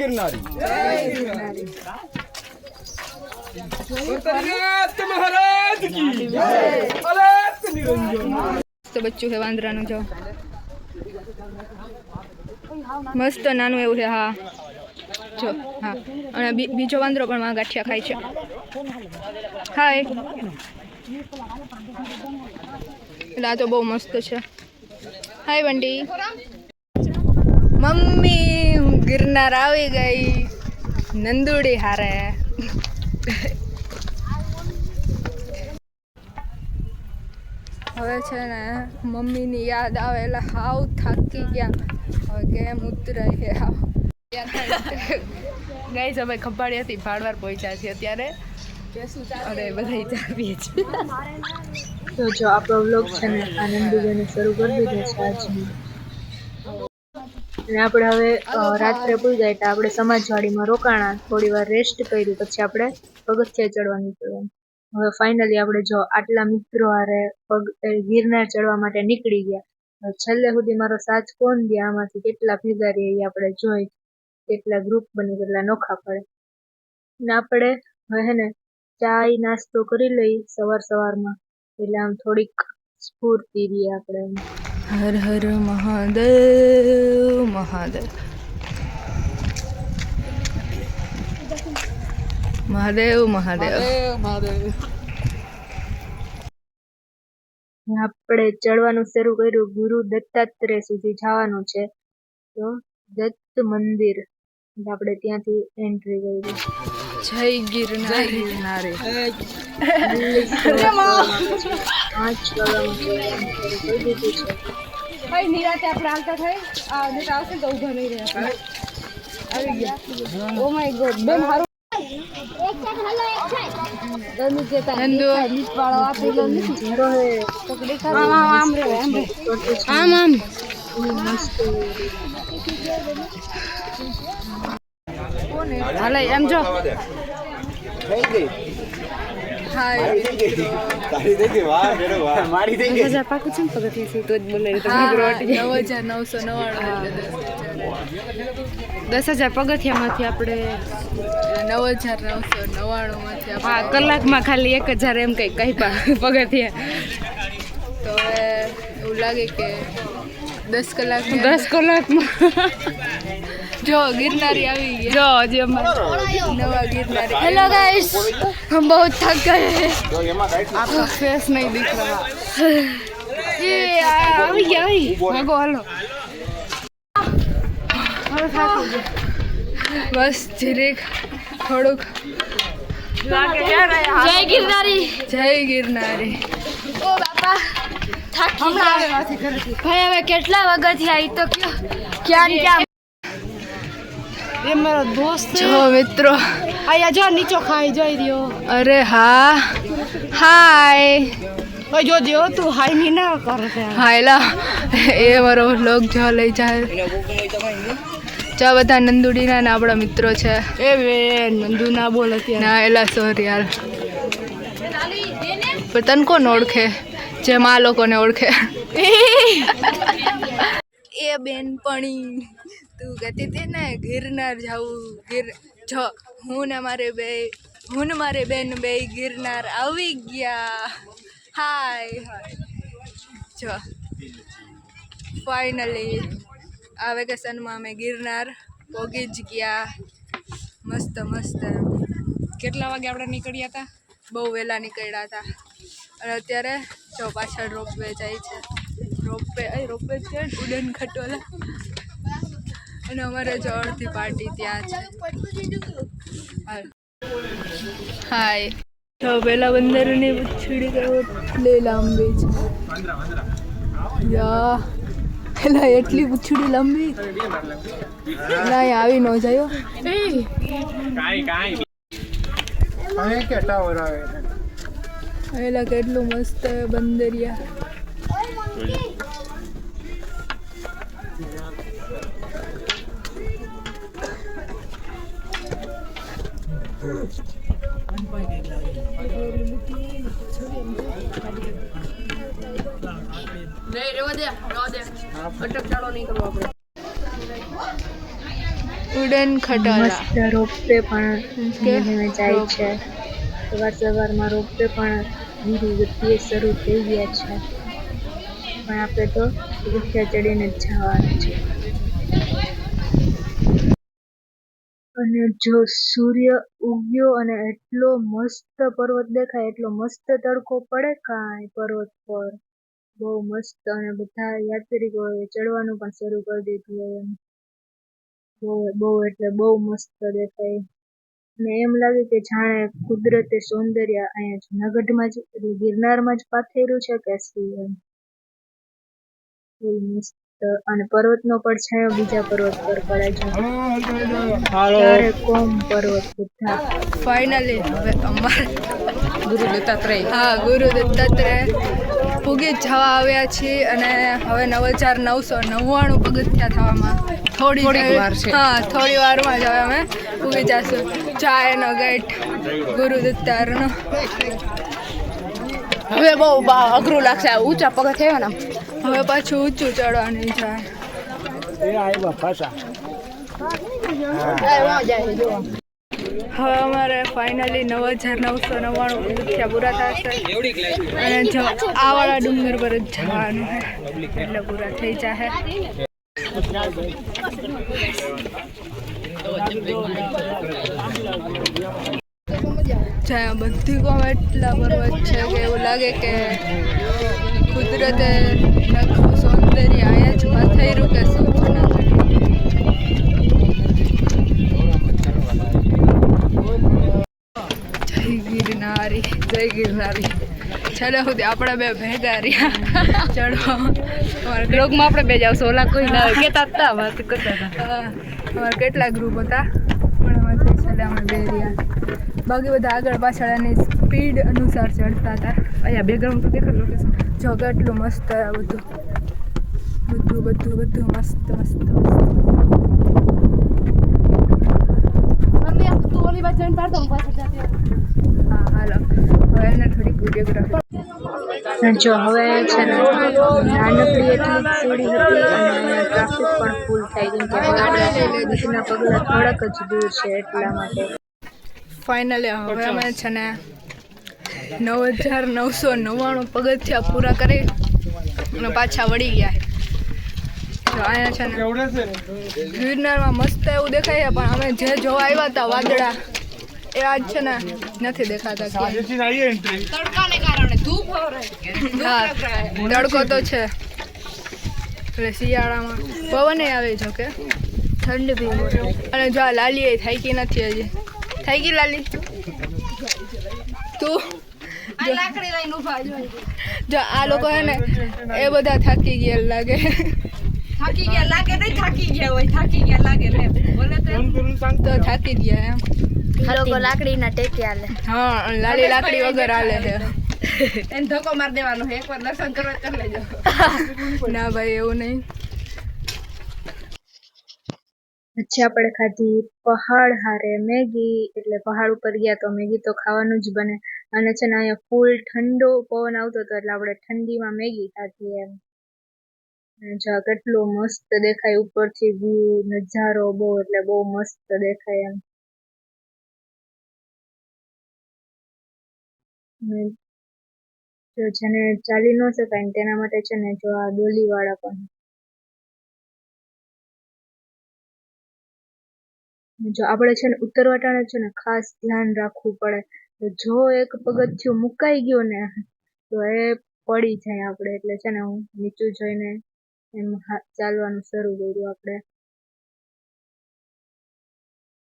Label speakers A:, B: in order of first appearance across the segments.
A: ગિરનારી. ઉત્તરનાથ મહારાજ કી અલગ
B: બચ્ચું હે વાંદરાનું જો. મસ્ત નાનું એવું છે હા. જો હા. અને બીજો વાંદરો પણ માં ગાંઠિયા ખાય છે. હાય એટલે આ તો બહુ મસ્ત છે. હાય બંડી મમ્મી. ગિરનાર આવી ગઈ. નંદુડી હારે. હવે છે ને મમ્મીની યાદ આવે એટલે હાવ થાકી ગયા. હવે કેમ ઉતરાય છે
C: ગઈ અમે ખંભાળિયાથી ભાડવાર પહોંચ્યા છીએ અત્યારે. અને બધા ચાવીએ છીએ.
D: તો જો આપણો બ્લોગ છે ને આનંદીબેને શરૂ કરી દીધો છે આજનો. અને આપણે હવે રાત્રે રાત્રે પૂજાય એટલે આપણે સમાજવાડીમાં રોકાણા. થોડી વાર રેસ્ટ કરી પછી આપણે પગથિયા ચડવા નીકળ્યા હવે ફાઇનલી આપણે જો આટલા મિત્રો હારે પગ ગિરનાર ચડવા માટે નીકળી ગયા. છેલ્લે સુધી મારો સાથ કોણ દે? આમાંથી કેટલા ભેગા રહીએ એ આપણે જોઈ. કેટલા ગ્રુપ બની કેટલા નોખા પડે. ને આપણે હવે હે ને ચાય નાસ્તો કરી લઈ સવાર સવારમાં. એટલે આમ થોડીક સ્ફૂર્તિ રહી આપણે.
B: હર હર મહાદેવ મહાદેવ મહાદેવ મહાદેવ
D: આપણે ચડવાનું શરૂ કર્યું. ગુરુ દત્તાત્રેય સુધી જવાનું છે. તો દત્ત મંદિર. આપણે ત્યાંથી એન્ટ્રી કરી
B: જય ગિરનાર. ગિરનારે. ભાઈ નિરાતે આપણે હાલતા થઈ. આ નહીં આવશે તો ઊભા નહીં રહ્યા આવી ગયા. ઓ માય ગોડ બેન હારું. આમ આમ આમ આમ.
D: મસ્ત.
B: હાલે એમ જો.
A: થઈ ગઈ થઈ
C: હજાર પગથિયા છે ને પગથિયાથી તો જ બોલે તો
B: હા,
C: ભૂખ
B: હા,
C: રોટી
B: નવ હજાર નવસો નવ્વાણું એટલે
C: દસ હજાર. પગથિયામાંથી આપણે
B: નવ હજાર નવસો નવ્વાણું માંથી
C: હા કલાકમાં ખાલી એક હજાર એમ કંઈક કહી પા પગથિયા.
B: તો એવું લાગે કે દસ કલાક
C: દસ કલાકમાં.
B: જો ગિરનારી આવી ગયા
C: જો હજી અમારે
B: નવા ગિરનારી હેલો ગાઈસ हम बहुत थक गए हैं
A: તો એમાં કાંઈ
C: આપકા ફેસ નહીં दिख रहा એ આ આવી ગયા આવી ભાગો હાલો
B: બસ જીરીક થોડુંક
C: જય ગિરનારી
B: જય ગિરનારી
C: ભાઈ હવે કેટલા વગત આવી તો કયો ક્યાં ને ક્યાં એ મારો દોસ્ત
B: જો મિત્રો.
C: આયા જો નીચો ખાઈ જોઈ રહ્યો.
B: અરે હા. હાય
C: ઓય જો જો તું હાયની ના કર
B: હાયલા એ મારો લોક જો લઈ જાય. ચા બધા નંદુડીના ને આપણા મિત્રો છે.
C: એ વે નંદુ ના બોલ અત્યારે.
B: ના એલા સોરી યાર. પણ તને કોણ ઓળખે? જેમ આ લોકોને ઓળખે. એ બેનપણી. તું કહેતી હતી ને ગિરનાર જાવું ગિર જ હું ને મારે બે હું ને મારે બેન બે ગિરનાર આવી ગયા. હાય જો ફાઇનલી આ વેકેશનમાં અમે ગિરનાર પોગી જ ગયા. મસ્ત મસ્ત.
C: કેટલા વાગે આપણે નીકળ્યા હતા?
B: બહુ વહેલા નીકળ્યા હતા. અને અત્યારે જો પાછળ રોપવે જાય છે. રોપવે અહીં રોપવે છે ઉડન ખટોલા અને અમારે જો અડધી પાર્ટી ત્યાં છે. હાય. તો પેલા બંદરની ગયો એટલી લાંબી છે. યા. પેલા એટલી પૂછડી લાંબી. ના આવી ન જયો હો. પેલા કેટલું મસ્ત બંદરિયા. નહીં રેવા
D: દે ઉડન ખટારા.
B: રોપવે પણ
D: ધીમે જાય છે. સવાર સવારમાં રોપવે પણ ધીરે ગતિએ શરૂ થઈ ગયા છે. પણ આપણે તો વૃક્ષા ચડીને જ જવાનું છે. અને જો સૂર્ય ઉગ્યો અને એટલો મસ્ત પર્વત દેખાય, એટલો મસ્ત તડકો પડે કાંઈ પર્વત પર. બહુ મસ્ત અને બધા યાત્રિકોએ ચડવાનું પણ શરૂ કરી દીધું હોય બહુ બહુ એટલે બહુ મસ્ત દેખાય. અને એમ લાગે કે જાણે કુદરતે સૌંદર્ય અહીંયા જુનાગઢમાં જ ગિરનારમાં જ પાથેર્યું છે કે શું એમ? બહુ મસ્ત. અને પર્વતનો પડછાયો બીજા પર્વત પર પડે છે. ત્યારે કોમ પર્વત બુદ્ધા
B: ફાઇનલી હવે અમારે
C: ગુરુ દત્તાત્રેય.
B: હા ગુરુ દત્તાત્રેય પૂગી જવા આવ્યા છીએ અને હવે નવ હજાર નવસો નવ્વાણું પગથિયા થવામાં થોડી
C: વાર
B: હા થોડી વારમાં જ હવે અમે પૂગી જશું. ચાયનો ગેટ ગુરુ દત્તારનો
C: હવે બહુ અઘરું લાગશે ઊંચા પગ થયો ને
B: હવે પાછું ઊંચું ચડવાનું છે. હવે અમારે ફાઇનલી નવ હજાર નવસો નવ્વાણું પગથિયા પૂરા થશે. અને જો આવાળા ડુંગર પર જ જવાનું છે. એટલે પૂરા થઈ જશે જ્યાં બધી કોમ એટલા પર્વત છે કે એવું લાગે કે કુદરતે લખવું સૌંદર્ય અહીંયા જ પથેર્યું કે શું જય ગિરનારી જય ગિરનારી છેલ્લે સુધી આપણે બે ભેગા રહ્યા. અમારે
C: બ્લોગમાં આપણે બે જાવ ઓલા કોઈ ના. કહેતા જ વાત કરતા હતા.
B: અમારે કેટલા ગ્રુપ હતા? અમે બે રહ્યા. બાકી બધા આગળ પાછળ અને સ્પીડ અનુસાર ચડતા હતા.
C: અહીંયા બેકગ્રાઉન્ડ તો દેખાડ લોકેશન
B: જો કેટલું મસ્ત આ બધું. બધું બધું બધું મસ્ત મસ્ત મસ્ત.
C: તું ઓલી બાજુ પાડતો હું પાછળ જાતી.
B: હાલો. હવે એને થોડીક વિડીયોગ્રાફી
D: જો હવે છે ને નાનકડી એટલી સીડી હતી અને અહીંયા ટ્રાફિક પણ ફૂલ થઈ ગયું કે આપણે પગલા થોડાક જ દૂર છે એટલા માટે.
B: ફાઇનલી હવે અમે છે ને નવ હજાર નવસો નવ્વાણું પગથિયા પૂરા કરી અને પાછા વળી ગયા. અહીંયા છે ને ગિરનારમાં મસ્ત એવું દેખાય છે પણ અમે જે જોવા આવ્યા હતા વાદળા એ આજ છે ને નથી દેખાતા.
C: તડકાને કારણે ધૂપ
B: તડકો તો છે. એટલે શિયાળામાં પવન આવે જો કે. ઠંડ બી અને જો આ લાલી એ થાકી નથી હજી? થાકી લાલી? તું?
C: આ લાકડી લઈને ઊભા જો
B: જો આ લોકો હે ને એ બધા થાકી ગયા લાગે.
C: થાકી ગયા લાગે નહીં થાકી ગયા હોય. થાકી ગયા લાગે રે બોલે તો
B: તો થાકી ગયા એમ.
D: લોકો લાકડીના ટેકે આલે
B: હા લાલી લાકડી વગર હાલે છે.
C: એને ધોકો માર દેવાનો છે એકવાર દર્શન કરવા કરી લેજો.
B: ના ભાઈ એવું નહીં.
D: પછી આપણે ખાધી પહાડ હારે મેગી એટલે પહાડ ઉપર ગયા તો મેગી તો ખાવાનું જ બને. અને છે ને અહીંયા ફૂલ ઠંડો પવન આવતો હતો એટલે આપણે ઠંડીમાં મેગી ખાધી એમ. જો કેટલો મસ્ત દેખાય ઉપરથી વ્યૂ નજારો બહુ એટલે બહુ મસ્ત દેખાય એમ. જો જેને ચાલી ન શકાય ને તેના માટે છે ને જો આ ડોલી વાળા પણ. જો આપણે છે ને ઉતરવા ટાણે છે ને ખાસ ધ્યાન રાખવું પડે. જો એક પગથિયું મુકાઈ ગયું ને, તો એ પડી જાય આપણે. એટલે છે ને હું નીચું જોઈને એમ ચાલવાનું શરૂ કર્યું આપણે.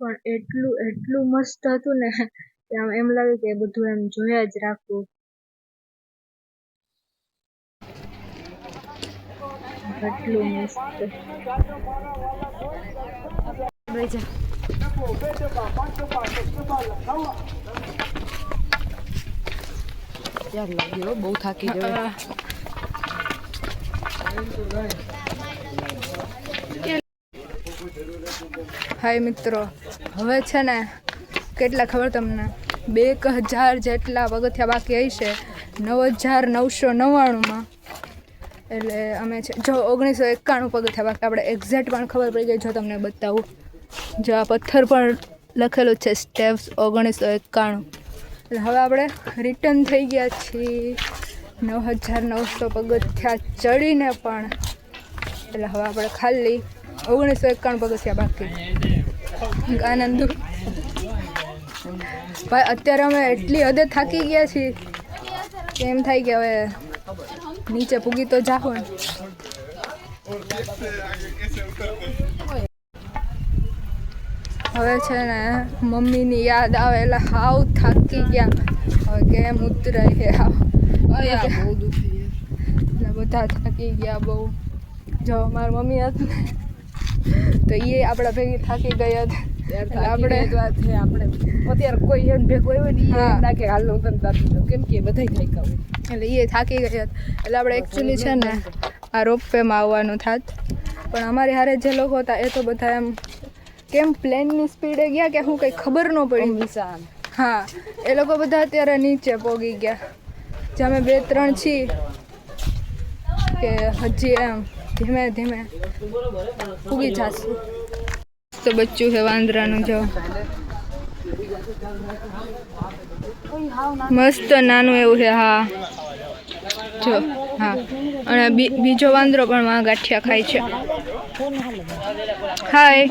D: પણ એટલું એટલું મસ્ત હતું ને કે આમ એમ લાગે કે બધું એમ જોયા જ રાખવું. એટલું મસ્ત.
C: યાર લાગ્યો બહુ થાકી ગયો
B: હાય મિત્રો હવે છે ને કેટલા ખબર તમને? બે હજાર જેટલા પગથિયા બાકી હશે નવ હજાર નવસો નવ્વાણુંમાં. એટલે અમે છે જો, ઓગણીસો એકાણું પગથિયા બાકી. આપણે એક્ઝેક્ટ પણ ખબર પડી ગઈ, જો તમને બતાવું. જો આ પથ્થર પણ લખેલું છે સ્ટેપ્સ ઓગણીસો એકાણું. એટલે હવે આપણે રિટર્ન થઈ ગયા છીએ. નવ હજાર નવસો પગથિયા ચડીને પણ. એટલે હવે આપણે ખાલી ઓગણીસો એકાણું પગથિયા બાકી. આનંદ ભાઈ અત્યારે અમે એટલી હદે થાકી ગયા છીએ. કે એમ થાય કે હવે નીચે પૂગી તો જાઓ હવે છે ને મમ્મીની યાદ આવે એટલે હાવ થાકી ગયા. હવે કેમ ઉતરાય છે. એટલે બધા થાકી ગયા બહુ. જો મારી મમ્મી હતી ને તો એ આપણા ભેગી થાકી ગઈ હતી. આપણે
C: આપણે અત્યારે કોઈ એમ ભેગો હોય ને
B: હા.
C: એમ લાગે હાલ હું તને તાપી દઉં કેમ કે બધા થાક્યા હોય.
B: એટલે એ થાકી હતી. એટલે આપણે એકચ્યુઅલી છે ને આ રોપવેમાં આવવાનું થાત. પણ અમારી હારે જે લોકો હતા એ તો બધા એમ કેમ પ્લેનની સ્પીડે ગયા કે હું કંઈ ખબર ન પડી?
C: નિશાન.
B: હા. એ લોકો બધા અત્યારે નીચે પોગી ગયા. જે અમે બે ત્રણ છીએ કે હજી એમ ધીમે ધીમે પૂગી જાશું. તો બચ્ચું છે વાંદરાનું જો. મસ્ત નાનું એવું છે, હા. જો, હા. અને બીજો વાંદરો પણ માં ગાંઠિયા ખાય છે. હાય.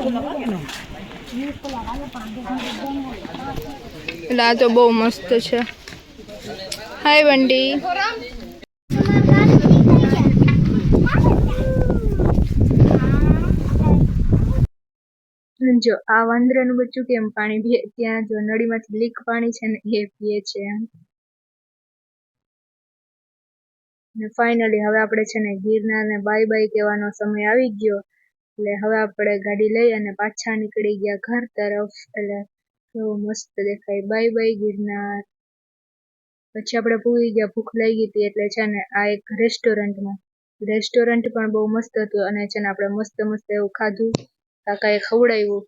B: એટલે આ તો બહુ મસ્ત છે. હાય બંડી
D: જો આ વાંદરાનું બચ્ચું કેમ પાણી પીએ? ત્યાં જો નળીમાંથી લીક પાણી છે ને, એ પીએ છે ને ફાઇનલી હવે આપણે છે ને ગિરનારને બાય બાય કહેવાનો સમય આવી ગયો. એટલે હવે આપણે ગાડી લઈ અને પાછા નીકળી ગયા ઘર તરફ. એટલે કેવું મસ્ત દેખાય. Bye bye Girnar. પછી આપણે પૂરી ગયા, ભૂખ લઈ ગઈ હતી એટલે છે ને આ એક રેસ્ટોરન્ટમાં રેસ્ટોરન્ટ પણ બહુ મસ્ત હતું અને છે ને આપણે મસ્ત મસ્ત એવું ખાધું. કાકાએ ખવડાવ્યું.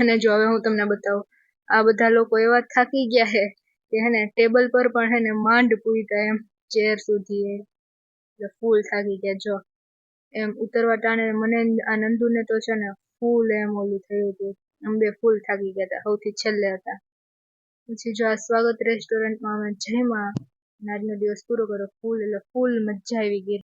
D: અને જો હવે હું તમને બતાવું, આ બધા લોકો એવા થાકી ગયા છે કે હે ને, ટેબલ પર પણ હે ને માંડ પૂરતા એમ ચેર સુધી એટલે ફૂલ થાકી ગયા, જો. એમ ઉતરવા ટાણે મને આ નંદુને તો છે ને ફૂલ એમ ઓલું થયું હતું. અમે બે ફૂલ થાકી ગયા હતા, સૌથી છેલ્લે હતા. પછી જો આ સ્વાગત રેસ્ટોરન્ટમાં અમે જમ્યા આજનો દિવસ પૂરો કર્યો, ફૂલ એટલે ફૂલ મજા આવી ગઈ.